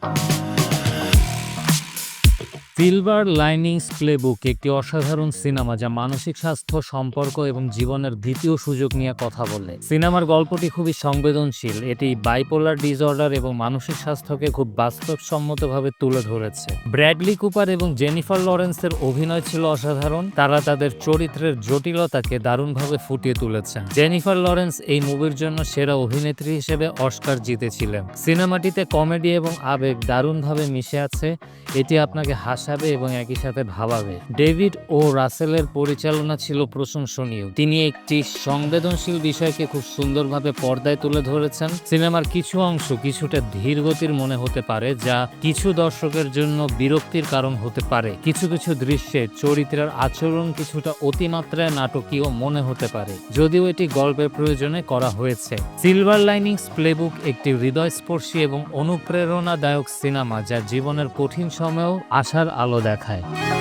Ciao. Silver লাইনিংস playbook একটি অসাধারণ cinema যা মানসিক স্বাস্থ্য, সম্পর্ক এবং জীবনের দ্বিতীয় সুযোগ নিয়ে কথা বলে। সিনেমার গল্পটি খুবই সংবেদনশীল, এটি বাইপোলার ডিসঅর্ডার এবং মানসিক স্বাস্থ্যকে খুব বাস্তবসম্মতভাবে তুলে ধরেছে। ব্র্যাডলি কুপার এবং জেনিফার লরেন্সের অভিনয় ছিল অসাধারণ, তারা তাদের চরিত্রের জটিলতাকে দারুণভাবে ফুটিয়ে তুলেছেন জেনিফার লরেন্স এই মুভির জন্য সেরা অভিনেত্রী হিসেবে অস্কার জিতেছিলেন। সিনেমাটিতে কমেডি এবং আবেগ দারুণভাবে মিশে আছে, এটি আপনাকে হাসাবে এবং একই সাথে ভাবাবে। ডেভিড ও রাসেলের পরিচালনা ছিল প্রশংসনীয়। তিনি একটি সংবেদনশীল বিষয়কে খুব সুন্দরভাবে পর্দায় তুলে ধরেছেন। সিনেমার কিছু অংশ কিছুটা ধীর গতির মনে হতে পারে, যা কিছু দর্শকের জন্য বিরক্তির কারণ হতে পারে। কিছু কিছু দৃশ্যে চরিত্রের আচরণ কিছুটা অতিমাত্রায় নাটকীয় মনে হতে পারে, যদিও এটি গল্পের প্রয়োজনে করা হয়েছে। সিলভার লাইনিংস প্লেবুক একটি হৃদয়স্পর্শী এবং অনুপ্রেরণাদায়ক সিনেমা, যা জীবনের কঠিন সময়েও আশার 阿洛在看一下。